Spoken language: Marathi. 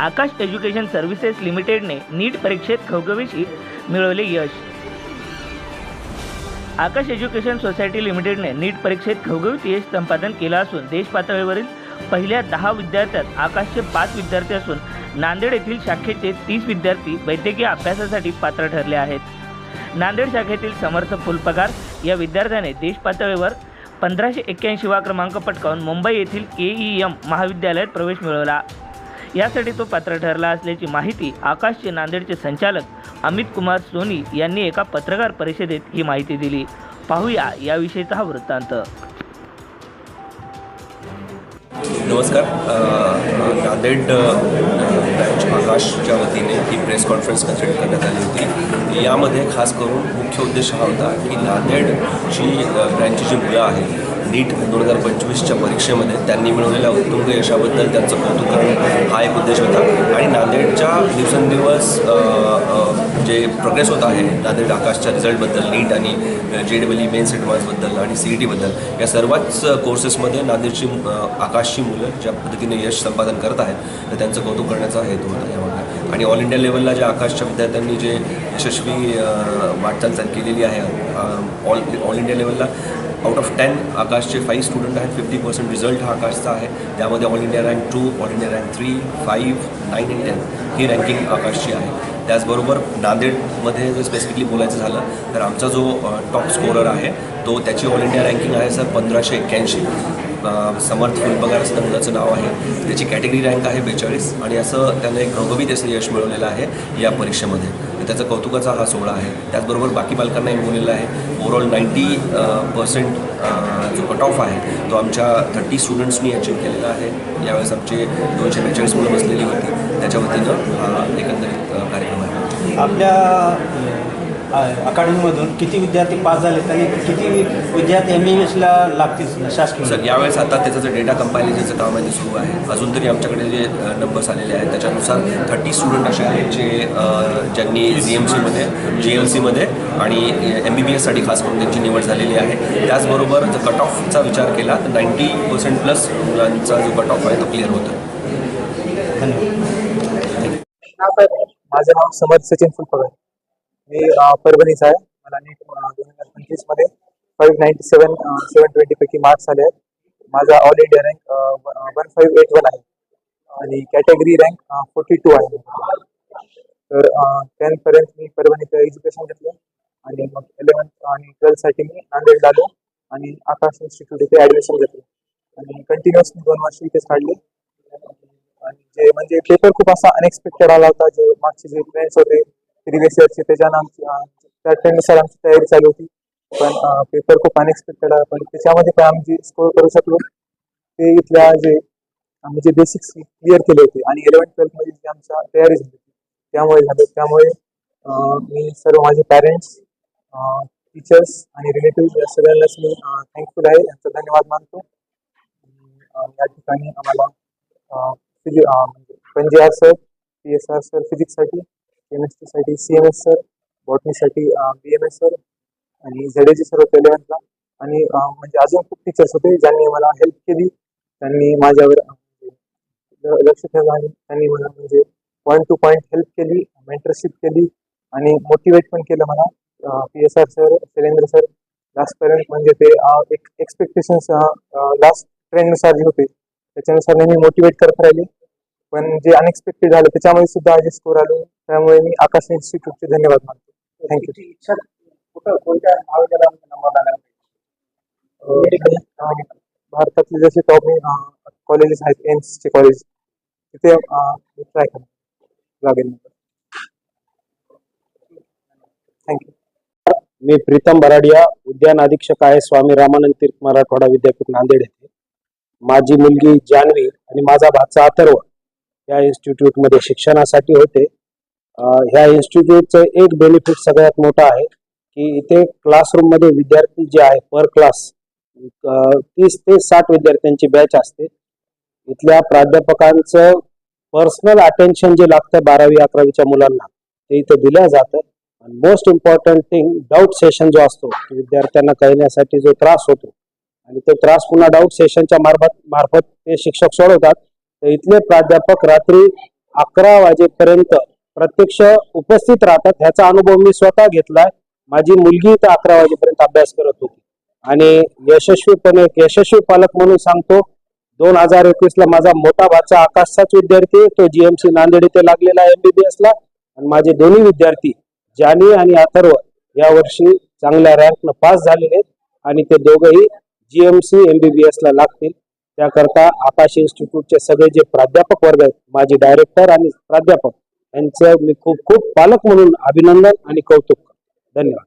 आकाश एज्युकेशन सर्व्हिसेस लिमिटेडने नीट परीक्षेत खवगवीशी मिळवले यश. आकाश एज्युकेशन सोसायटी लिमिटेडने नीट परीक्षेत खवगवीत यश संपादन केलं असून देश पातळीवरील पहिल्या दहा विद्यार्थ्यात आकाशचे पाच विद्यार्थी असून नांदेड येथील शाखेचे तीस विद्यार्थी वैद्यकीय अभ्यासासाठी पात्र ठरले आहेत. नांदेड शाखेतील समर्थ फुलपगार या विद्यार्थ्याने देश पातळीवर पंधराशे एक्क्याऐंशीवा क्रमांक पटकावून मुंबई येथील के ई एम महाविद्यालयात प्रवेश मिळवला. यासाठी तो पात्र ठरला असल्याची माहिती आकाशचे नांदेडचे संचालक अमित कुमार सोनी यांनी एका पत्रकार परिषदेत ही माहिती दिली. पाहूया याविषयीचा हा वृत्तांत. नमस्कार. नांदेड अ, ब्रँच आकाशच्या वतीने ही प्रेस कॉन्फरन्स कंडक्ट करण्यात आली होती. यामध्ये खास करून मुख्य उद्देश हा होता की नांदेडची ब्रँचची जी मुलं आहेत नीट दोन हजार पंचवीसच्या परीक्षेमध्ये त्यांनी मिळवलेल्या उत्तुंग यशाबद्दल त्यांचं कौतुक करणं हा एक उद्देश होता. आणि नांदेडच्या दिवसेंदिवस जे प्रोग्रेस होत आहे नांदेड आकाशच्या रिझल्टबद्दल नीट आणि जे डबल मेन्स ॲडव्हान्सबद्दल आणि सी ई टीबद्दल या सर्वच कोर्सेसमध्ये नांदेडची आकाशची मुलं ज्या पद्धतीने यश संपादन करत आहेत तर त्यांचं कौतुक करण्याचा हेतू होता यामध्ये आणि ऑल इंडिया लेवलला ज्या आकाशच्या विद्यार्थ्यांनी जे यशस्वी वाटचालचाल वाटचाल केलेली आहे ऑल ऑल इंडिया लेवलला आउट ऑफ टेन आकाशचे फाईव्ह स्टुडंट आहेत फिफ्टी पर्सेंट रिझल्ट हा आकाशचा आहे. त्यामध्ये all India rank two all India rank three five nine and ten he ranking आकाशची आहे. त्याचबरोबर नांदेडमध्ये जर स्पेसिफिकली बोलायचं झालं तर आमचा जो टॉप स्कोरर आहे तो त्याची ऑल इंडिया रँकिंग आहे सर पंधराशे एक्क्याऐंशी. समर्थ फुलपगार असं त्या मुलाचं नाव आहे. त्याची कॅटेगरी रँक आहे बेचाळीस आणि असं त्यानं एक घवघवीत असं यश मिळवलेलं आहे या परीक्षेमध्ये. त्याचा कौतुकाचा हा सोहळा आहे. त्याचबरोबर बाकी पालकांनाही बोललेलं आहे. ओव्हरऑल नाईंटी पर्सेंट जो कट ऑफ आहे तो आमच्या थर्टी स्टुडंट्सनी अचीव केलेला आहे. यावेळेस आमचे दोनशे बेचाळीस मुलं बसलेली होती. त्याच्या वतीनं हा एकंदरीत कार्यक्रम आहे. आपल्या अ, अकादमीमधून किती विद्यार्थी पास झालेत आणि किती विद्यार्थी एम बी एसला लागतील शासकीय? सर यावेळेस आता त्याचं जे डेटा कंपायलेशनचं काम आहे ते सुरू आहे अजून तरी आमच्याकडे जे नंबर्स आलेले आहेत त्याच्यानुसार थर्टी स्टुडंट असे आहेत जे ज्यांनी जी एम सीमध्ये जी एल सीमध्ये आणि एम बी बी एससाठी खास करून त्यांची निवड झालेली आहे. त्याचबरोबर जर कट ऑफचा विचार केला तर नाईंटी पर्सेंट प्लस मुलांचा जो कट ऑफ आहे तो क्लिअर होतो माझं नाव समर्थ सचिन फुलपगार मी परभणीचा आहे मला नीट दोन हजार पंचवीसमध्ये five ninety seven seven twenty पैकी मार्क्स आले आहेत. माझा all India rank one five eight one आहे. आणि कॅटेगरी रँक फोर्टी टू आहे. तर टेनपर्यंत मी परभणीचं एज्युकेशन घेतलं. आणि मग इलेवन्थ आणि ट्वेल्थसाठी मी नांदेडला आलो आणि आकाश इन्स्टिट्यूट इथे ॲडमिशन घेतलं. आणि कंटिन्युअस मी दोन वर्ष इथेच काढले. आणि जे म्हणजे पेपर खूप असा अनएक्सपेक्टेड आला होता. जे मागचे जे फ्रेंड्स होते प्रिव्हियस इयरचे त्याच्यानं आमची त्या ट्रेंडनुसार आमची तयारी चालू होती. पण पेपर खूप अनएक्सपेक्टेड आहे पण त्याच्यामध्ये पण आम्ही स्कोर करू शकलो ते इथल्या जे आम्ही जे बेसिक्स क्लिअर केले होते. आणि इलेव्हन ट्वेल्थमध्ये जी आमच्या तयारी झाली होती त्यामुळे झालं. त्यामुळे मी सर्व माझे पॅरेंट्स टीचर्स आणि रिलेटिव्ह या सगळ्यांनाच मी थँकफुल आहे. यांचा धन्यवाद मानतो. या ठिकाणी आम्हाला अं, फिजि अं, म्हणजे पंजे sir P S R sir फिजिक्ससाठी केमिस्ट्रीसाठी सी एम एस सर बॉटनीसाठी बी एम एस सर आणि झेडेजी सर होते इलेव्हन्थला आणि म्हणजे अजून खूप टीचर्स होते ज्यांनी मला हेल्प केली. त्यांनी माझ्यावर म्हणजे लक्ष ठेवलं आणि त्यांनी मला म्हणजे पॉईंट टू पॉईंट हेल्प केली मेंटरशिप केली आणि मोटिवेट पण केलं मला. P S R sir Shailendra sir लास्टपर्यंत म्हणजे ते एक एक्सपेक्टेशन्स लास्ट ट्रेंडनुसार जे होते त्याच्यानुसार नेहमी मोटिवेट करत राहिले. पण जे अनएक्सपेक्टेड झालं त्याच्यामध्ये सुद्धा जे स्कोर आलो त्यामुळे मी आकाश इन्स्टिट्यूटचे धन्यवाद मानतो. थँक्यू इच्छा कुठं कोणत्या महाविद्यालयामध्ये नंबर भारतातले जसे टॉप कॉलेजेस आहेत एम्सचे कॉलेज तिथे ट्राय करा लागेल. थँक्यू मी प्रीतम बराडिया उद्यान अधीक्षक आहे स्वामी रामानंद तीर्थ मराठवाडा विद्यापीठ नांदेड येथे. माझी मुलगी जान्हवी आणि माझा भाचा अथर्व या इन्स्टिट्यूटमध्ये शिक्षणासाठी होते. ह्या इन्स्टिट्यूटचं एक बेनिफिट सगळ्यात मोठं आहे की इथे क्लासरूममध्ये विद्यार्थी जे आहे पर क्लास तीस ते साठ विद्यार्थ्यांची बॅच असते. इथल्या प्राध्यापकांचं पर्सनल अटेन्शन जे लागतं बारावी अकरावीच्या मुलांना ते इथे दिलं जातं. आणि most important thing doubt session जो असतो विद्यार्थ्यांना कळण्यासाठी जो त्रास होतो. आणि तो त्रास पुन्हा डाऊट सेशनच्या मार्फत मार्फत ते शिक्षक सोडवतात. तर इथले प्राध्यापक रात्री अकरा वाजेपर्यंत प्रत्यक्ष उपस्थित राहतात ह्याचा अनुभव मी स्वतः घेतलाय. माझी मुलगी तर अकरा वाजेपर्यंत अभ्यास करत होती. आणि यशस्वीपणे यशस्वी पालक म्हणून सांगतो दोन हजार एकवीस ला माझा मोठा भाचा आकाशचाच विद्यार्थी आहे. तो जीएमसी नांदेड इथे लागलेला आहे एमबीबीएस ला. आणि माझे दोन्ही विद्यार्थी जानी आणि अथर्व या वर्षी चांगल्या रँकनं पास झालेले आहेत. आणि ते दोघंही जीएमसी एमबीबीएस ला लागतील. त्याकरता आकाश इन्स्टिट्यूटचे सगळे जे प्राध्यापक वर्ग आहेत माझे डायरेक्टर आणि प्राध्यापक यांचं मी खूप खूप पालक म्हणून अभिनंदन आणि कौतुक धन्यवाद.